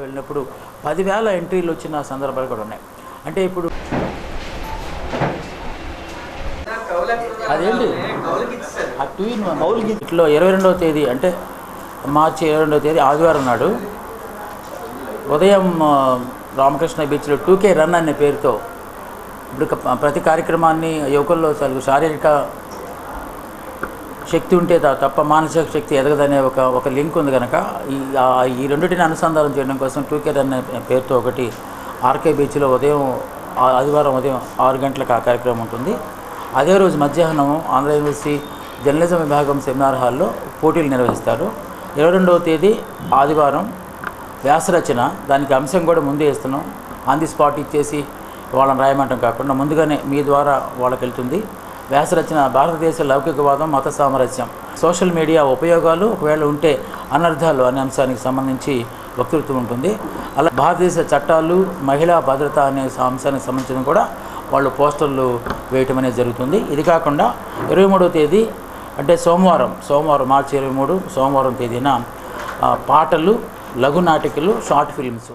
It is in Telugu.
వెళ్ళినప్పుడు పదివేల ఎంట్రీలు వచ్చిన సందర్భాలు కూడా ఉన్నాయి. అంటే ఇప్పుడు అదేంటి? ఆ ట్వీన్ మౌలికి ఇట్లో ఇరవై రెండవ తేదీ అంటే మార్చి ఇరవై రెండవ తేదీ ఆదివారం నాడు ఉదయం రామకృష్ణ బీచ్లో టూకే రన్ అనే పేరుతో ఇప్పుడు ప్రతి కార్యక్రమాన్ని యువకుల్లో చాలా శారీరక శక్తి ఉంటే తప్ప మానసిక శక్తి ఎదగదనే ఒక ఒక లింక్ ఉంది కనుక ఈ ఈ రెండింటిని అనుసంధానం చేయడం కోసం టూకేర్ అనే పేరుతో ఒకటి ఆర్కే బీచ్లో ఉదయం ఆదివారం ఉదయం ఆరు గంటలకు ఆ కార్యక్రమం ఉంటుంది. అదే రోజు మధ్యాహ్నం ఆంధ్ర యూనివర్సిటీ జర్నలిజం విభాగం సెమినార్ హాల్లో పోటీలు నిర్వహిస్తారు. ఇరవై రెండవ తేదీ ఆదివారం వ్యాసరచన. దానికి అంశం కూడా ముందే ఇస్తున్నాం. ఆన్ ది స్పాట్ ఇచ్చేసి వాళ్ళని రాయమంటం కాకుండా ముందుగానే మీ ద్వారా వాళ్ళకి వెళ్తుంది వ్యాసరచన భారతదేశ లౌకికవాదం మత సామరస్యం. సోషల్ మీడియా ఉపయోగాలు ఒకవేళ ఉంటే అనర్థాలు అనే అంశానికి సంబంధించి వక్తృత్వం ఉంటుంది. అలా భారతదేశ చట్టాలు మహిళా భద్రత అనే అంశానికి సంబంధించిన కూడా వాళ్ళు పోస్టర్లు వేయటం అనేది జరుగుతుంది. ఇది కాకుండా ఇరవై మూడవ తేదీ అంటే సోమవారం సోమవారం మార్చి ఇరవై మూడు సోమవారం తేదీన పాటలు లఘు నాటికలు షార్ట్ ఫిల్మ్స్.